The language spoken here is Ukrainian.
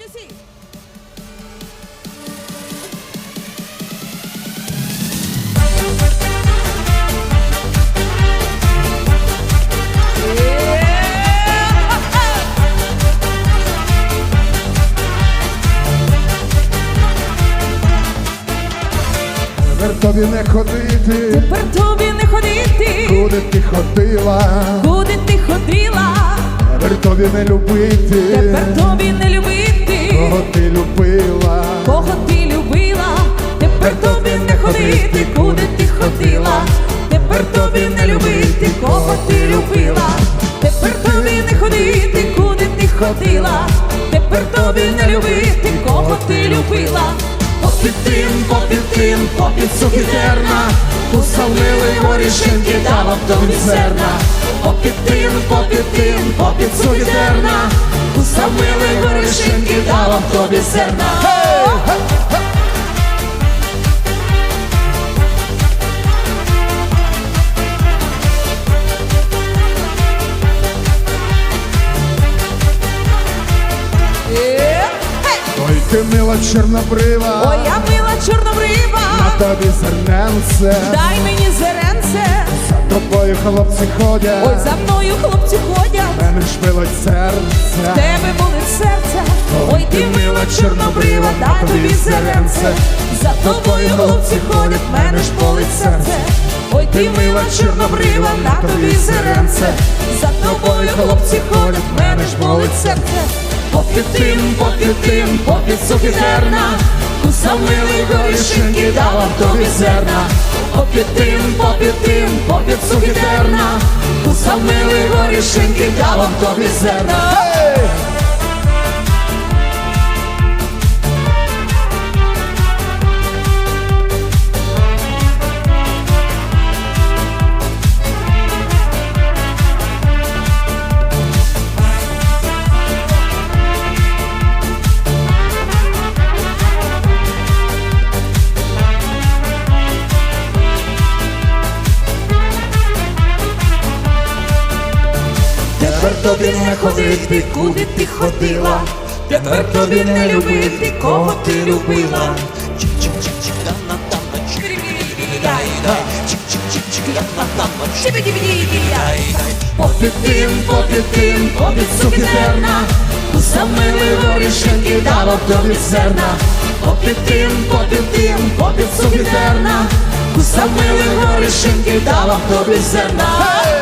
Ходіть! Тепер тобі не ходити, Тепер тобі не ходити, куди ти ходила, куди ти ходила, тепер тобі не любити, тепер тобі не любити, кого ти любила, кого ти любила, тепер тобі не ходити, куди ти ходила, тепер тобі не любити, кого ти любила, тепер тобі не ходити, куди ти ходила, тепер тобі не любити, кого ти любила. Попід тим, попід тим, попід сухітерна, Усавили горішинки, дала в тобі зерна. Попід тим, попід тим, попід сухітерна, Усавили горішинки, в тобі зерна. Ой ти мила чорнобрива, Ой, я мила чорнобрива, на тобі зерненце, дай мені зеренце, за тобою хлопці ходять, ой, за мною хлопці ходять, мене шпилить серце, тебе болить серце, ой, ти мила чорнобрива, дай тобі зеренце, за тобою хлопці ходять, мене ж болить серце, ой, ти мила чорнобрива, на тобі зеренце, за тобою хлопці ходять, мене ж болить серце. Попід тим, попід тим, попід сухітерна, Усавили горішинки, дала в тобі зерна. Попід тим, попід тим, попід сухітерна, Усавили горішинки, я вам тобі зерна. Тобі не ходити, куди ти ходила, тепер тобі не любити, кого ти любила. Попід тим, попід Усамили горішеньки, дала в тобі зерна. Попід тим, попід Усамили горішеньки, дала в тобі зерна.